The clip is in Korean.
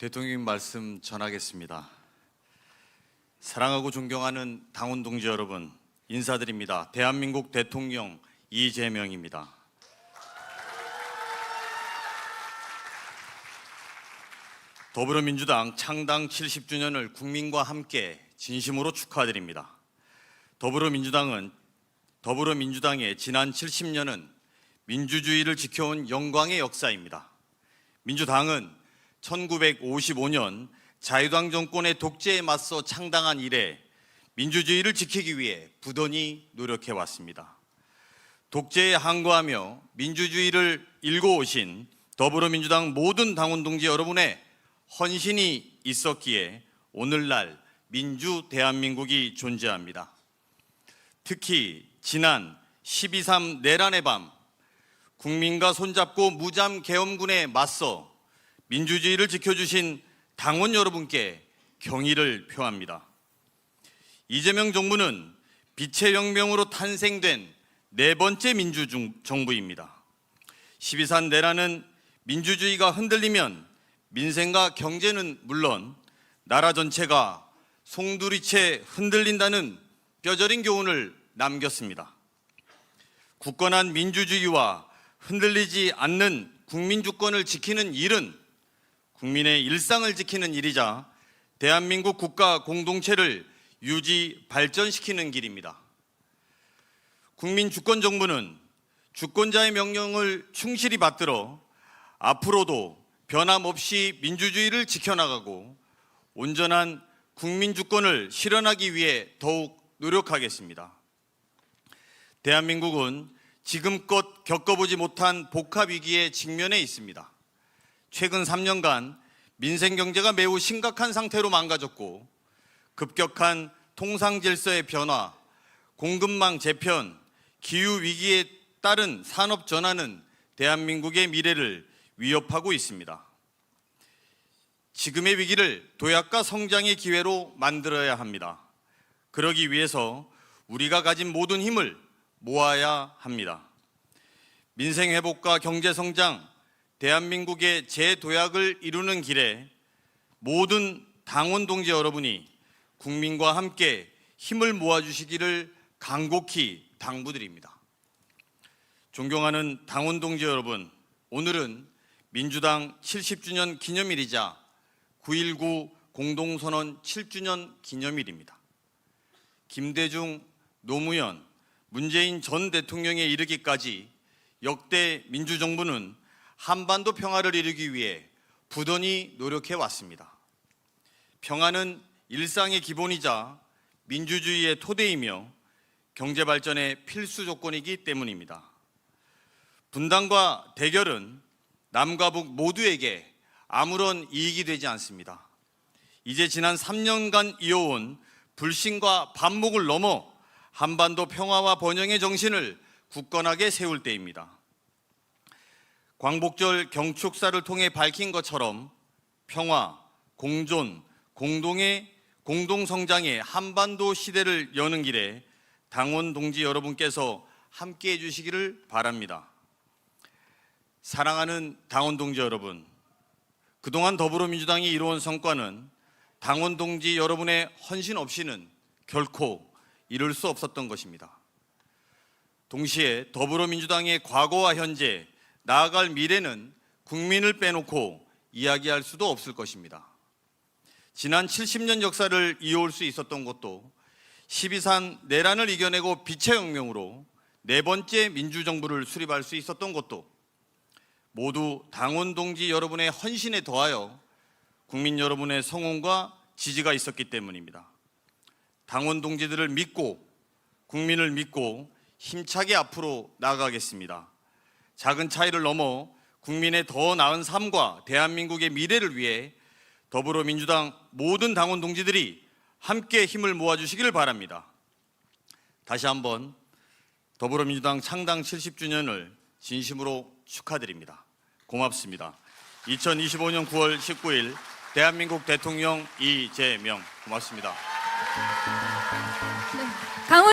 대통령 말씀 전하겠습니다. 사랑하고 존경하는 당원 동지 여러분, 인사드립니다. 대한민국 대통령 이재명입니다. 더불어민주당 창당 70주년을 국민과 함께 진심으로 축하드립니다. 더불어민주당은 더불어민주당의 지난 70년은 민주주의를 지켜온 영광의 역사입니다. 민주당은 1955년 자유당 정권의 독재에 맞서 창당한 이래 민주주의를 지키기 위해 부단히 노력해 왔습니다. 독재에 항거하며 민주주의를 일궈오신 더불어민주당 모든 당원 동지 여러분의 헌신이 있었기에 오늘날 민주 대한민국이 존재합니다. 특히 지난 12.3 내란의 밤 국민과 손잡고 무잠 계엄군에 맞서 민주주의를 지켜주신 당원 여러분께 경의를 표합니다. 이재명 정부는 빛의 혁명으로 탄생된 네 번째 민주정부입니다. 12.3 내란은 민주주의가 흔들리면 민생과 경제는 물론 나라 전체가 송두리째 흔들린다는 뼈저린 교훈을 남겼습니다. 굳건한 민주주의와 흔들리지 않는 국민 주권을 지키는 일은 국민의 일상을 지키는 일이자 대한민국 국가 공동체를 유지 발전시키는 길입니다. 국민 주권 정부는 주권자의 명령을 충실히 받들어 앞으로도 변함없이 민주주의를 지켜나가고 온전한 국민 주권을 실현하기 위해 더욱 노력하겠습니다. 대한민국은 지금껏 겪어보지 못한 복합 위기에 직면해 있습니다. 최근 3년간 민생 경제가 매우 심각한 상태로 망가졌고 급격한 통상 질서의 변화, 공급망 재편, 기후 위기에 따른 산업 전환은 대한민국의 미래를 위협하고 있습니다. 지금의 위기를 도약과 성장의 기회로 만들어야 합니다. 그러기 위해서 우리가 가진 모든 힘을 모아야 합니다. 민생 회복과 경제 성장, 대한민국의 재도약을 이루는 길에 모든 당원 동지 여러분이 국민과 함께 힘을 모아주시기를 간곡히 당부드립니다. 존경하는 당원 동지 여러분, 오늘은 민주당 70주년 기념일이자 9.19 공동선언 7주년 기념일입니다. 김대중, 노무현, 문재인 전 대통령에 이르기까지 역대 민주정부는 한반도 평화를 이루기 위해 부단히 노력해 왔습니다. 평화는 일상의 기본이자 민주주의의 토대이며 경제 발전의 필수 조건이기 때문입니다. 분단과 대결은 남과 북 모두에게 아무런 이익이 되지 않습니다. 이제 지난 3년간 이어온 불신과 반목을 넘어 한반도 평화와 번영의 정신을 굳건하게 세울 때입니다. 광복절 경축사를 통해 밝힌 것처럼 평화, 공존, 공동의 공동 성장의 한반도 시대를 여는 길에 당원 동지 여러분께서 함께 해 주시기를 바랍니다. 사랑하는 당원 동지 여러분, 그동안 더불어민주당이 이루은 성과는 당원 동지 여러분의 헌신 없이는 결코 이룰 수 없었던 것입니다. 동시에 더불어민주당의 과거와 현재, 나아갈 미래는 국민을 빼놓고 이야기할 수도 없을 것입니다. 지난 70년 역사를 이어올 수 있었던 것도 12.3 내란을 이겨내고 빛의 혁명으로 네 번째 민주정부를 수립할 수 있었던 것도 모두 당원 동지 여러분의 헌신에 더하여 국민 여러분의 성원과 지지가 있었기 때문입니다. 당원 동지들을 믿고 국민을 믿고 힘차게 앞으로 나아가겠습니다. 작은 차이를 넘어 국민의 더 나은 삶과 대한민국의 미래를 위해 더불어민주당 모든 당원 동지들이 함께 힘을 모아주시기를 바랍니다. 다시 한번 더불어민주당 창당 70주년을 진심으로 축하드립니다. 고맙습니다. 2025년 9월 19일 대한민국 대통령 이재명 고맙습니다. 네.